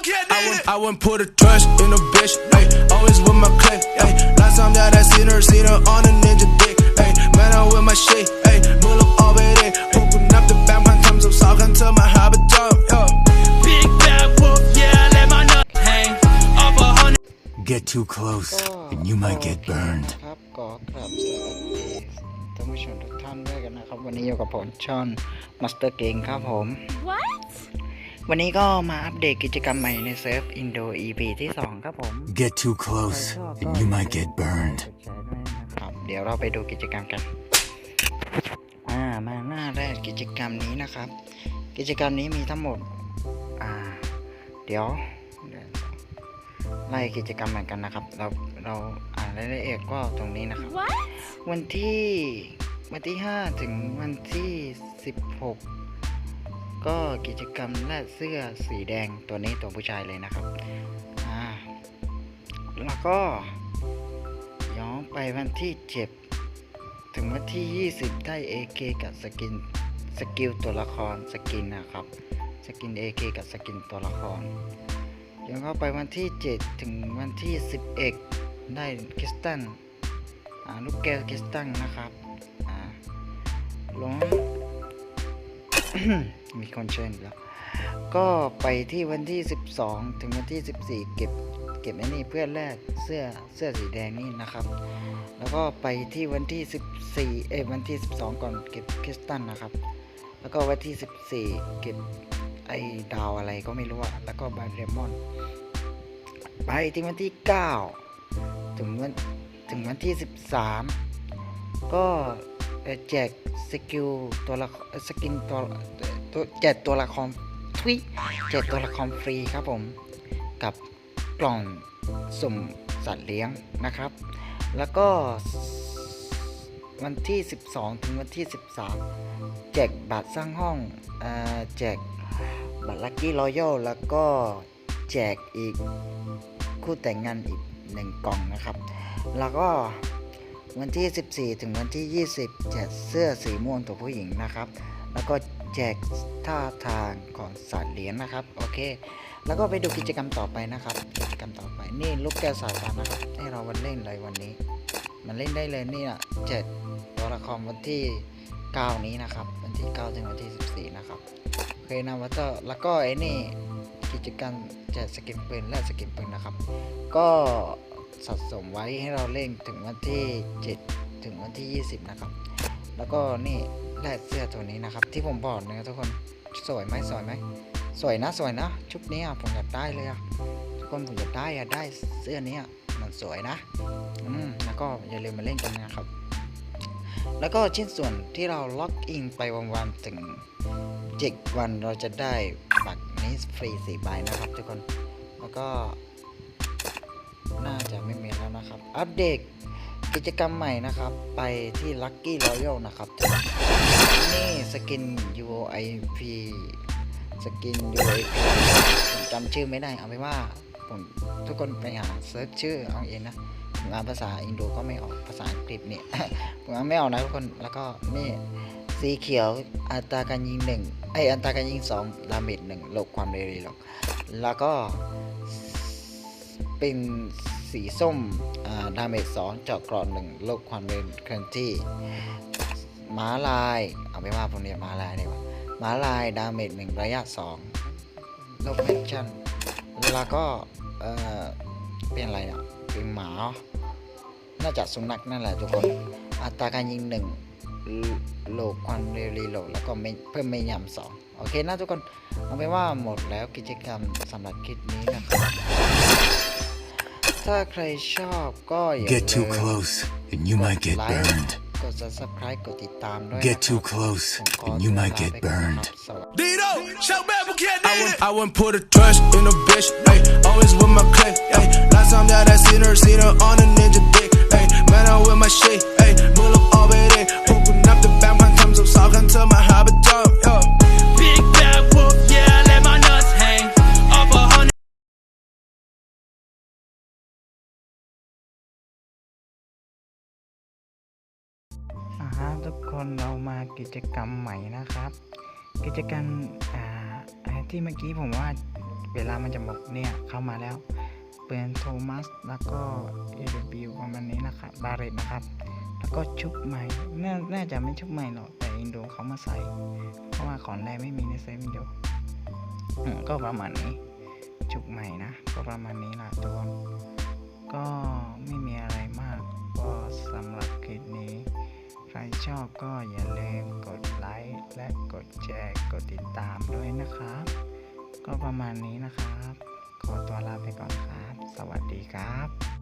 I wouldn't, I wouldn't put a trust in a bitch, ayy. Always with my click, ayy. Last time that I seen her, seen her on a ninja dick, ayy. Man, I'm with my shit, ayy. Pull up all with it. Open up the back, man, comes up, sock until my habit jump, yo. Big bad wolf, yeah, let my nut hang off a hundred. Get too close, and you might get burned. ครับก็กลับสวัสดีท่านผู้ชมทุกท่านด้วยกันนะครับ วันนี้อยู่กับผมช่อนมาสเตอร์เกงครับผม What? วันนี้ก็มาอัปเดตกิจกรรมใหม่ในเซิร์ฟอินโด EP ที่ 2 ครับผม Get too close, and you might get burned. กดแชร์ด้วยนะครับเดี๋ยวเราไปดูกิจกรรมกัน อ่า มาหน้าแรกกิจกรรมนี้นะครับ กิจกรรมนี้มีทั้งหมด อ่าเดี๋ยวเดี๋ยวไล่กิจกรรมเหมือนกันนะครับ เราเราอ่านรายละเอียดก็ตรงนี้นะครับ What? วันที่วันที่ 5 ถึงวันที่ 16 ก็กิจกรรมแลกเสื้อสีแดงตัวนี้ตัวผู้ชายเลยนะครับอ่าแล้วก็ย้อนไปวันที่7ถึงวันที่ 20 ได้ AK กับสกินสกิลตัวละครสกินนะครับ สกิน AK กับสกินตัวละครย้อนเข้าไปวันที่ 7 ถึงวันที่ 11 ได้คริสตันลูกแก้วคริสตัลนะครับอ่าลง มีคนเชิญอีกแล้ว ก็ไปที่วันที่ 12 ถึงวันที่ 14 เก็บเก็บไอ้นี่เพื่อแลกเสื้อเสื้อสีแดงนี่นะครับ แล้วก็ไปที่วันที่ 14 เอ้วันที่ 12 ก่อนเก็บคริสตัลนะครับ แล้วก็วันที่ 14 เก็บไอ้ดาวอะไรก็ไม่รู้อะแล้วก็บาเรมอน ไปที่วันที่ 9 ถึงวันถึงวันที่ 13 ก็ แจกสกิลตัวละครเอ่อสกินตัวตัวแจกตัวละครทวิแจกตัวละครฟรีครับผม กับกล่องสุ่มสัตว์เลี้ยงนะครับ แล้วก็วันที่ 12 ถึงวันที่ 13 แจกบัตรสร้างห้องอแจกบัตรลัคกี้รอยัลแล้วก็แจกอีกคู่แต่งงานอีกหนึ่งกล่องนะครับ แล้วก็ วันที่ 14 ถึงวันที่ 20 แจกเสื้อสีม่วงตัวผู้หญิงนะครับ แล้วก็แจกท่าทางของสัตว์เลี้ยงนะครับ โอเค แล้วก็ไปดูกิจกรรมต่อไปนะครับ กิจกรรมต่อไป นี่ลูกแก้วสายฟ้านะครับ ให้เราวันเล่นเลยวันนี้ มันเล่นได้เลยนี่นะแจกตัวละครวันที่ 9 นี้นะครับ วันที่ 9 ถึงวันที่ 14 นะครับ โอเคนะวัตเตอร์แล้วก็ไอ้นี่กิจกรรมแจกสกินปืนและสกินปืนนะครับ ก็ สะสมไว้ให้เราเล่นถึงวันที่ 7 ถึงวันที่ 20 นะครับ แล้วก็นี่แลกเสื้อตัวนี้นะครับ ที่ผมบอกนะทุกคนสวยไหมสวยไหมสวยนะสวยนะชุดนี้อะผมอยากได้เลยอะทุกคนผมอยากได้อะได้เสื้อนี้อะมันสวยนะอืมแล้วก็อย่าลืมมาเล่นกันนะครับ แล้วก็ชิ้นส่วนที่เราล็อกอินไปวันๆถึง7วันเราจะได้บัตรนี้ฟรี4ใบนะครับทุกคนแล้วก็ อัปเดตกิจกรรมใหม่นะครับ ไปที่ Lucky Royal นะครับ นี่สกิน UIP สกิน UIP ผมจำชื่อไม่ได้ เอาไปว่า ผมทุกคนไปหาเซิร์ชชื่อเอาเองนะผมอ่านภาษาอินโดก็ไม่ออกภาษาอังกฤษเนี่ยผมอ่านไม่ออกนะทุกคนแล้วก็นี่สีเขียวอัตราการยิงหนึ่งไออัตราการยิงสองดาเมจหนึ่งลบความเร็วลงแล้วก็เป็น สีส้มดาเมจสองเจาะกรอนหนึ่งลบความเร็วเคลื่อนที่ม้าลายเอาไปนว่าผมเรียกม้าลายดีกว่าม้าลายดาเมจหนึ่งระยะสองลบแอคชั่นแล้วก็เออเป็นอะไรอะเป็นหมา น่าจะสุนัขนั่นแหละทุกคน อัตราการยิงหนึ่งโหลกความเร็วรีโหลดแล้วก็เพิ่มไม่ยำสองโอเคนะทุกคน เอาไปนว่าหมดแล้วกิจกรรมสำหรับคลิปนี้นะครับ ถ้าใครชอบก็อย่า Get too ลืม close, and you might get ไลค์ burned. กด subscribe กดติดตามด้วย Get นะครับ too close, ผมขอ and you might ตัวลา get ไปก่อนนะ burned. ครับสวัสดี Dito, shout back, but can't I wouldn't, I wouldn't put a trust in a bitch, ayy. Always with my click, ayy. Last time that I seen her, seen her on a ninja dick, ayy. Man, I'm with my shit, อ่าฮะทุกคนเรามากิจกรรมใหม่นะครับ กิจกรรมที่เมื่อกี้ผมว่าเวลามันจะบอกเนี่ยเข้ามาแล้วเปือนโทมัสแล้วก็เอเดบิวประมาณนี้นะครับบาเรตนะครับ แล้วก็ชุบใหม่นาน่าจะไม่ชุบใหม่หรอกแต่อินโดเขามาใส่เพราะว่าของแรกไม่มีในเซฟอินโดก็ประมาณนี้ชุบใหม่นะก็ประมาณนี้ล่ะตัวก็ไม่มีอะไรมากก็สำหรับคลิปนี้ ใครชอบก็อย่าลืมกดไลค์และกดแชร์กดติดตามด้วยนะครับ ก็ประมาณนี้นะครับ ขอตัวลาไปก่อนครับ สวัสดีครับ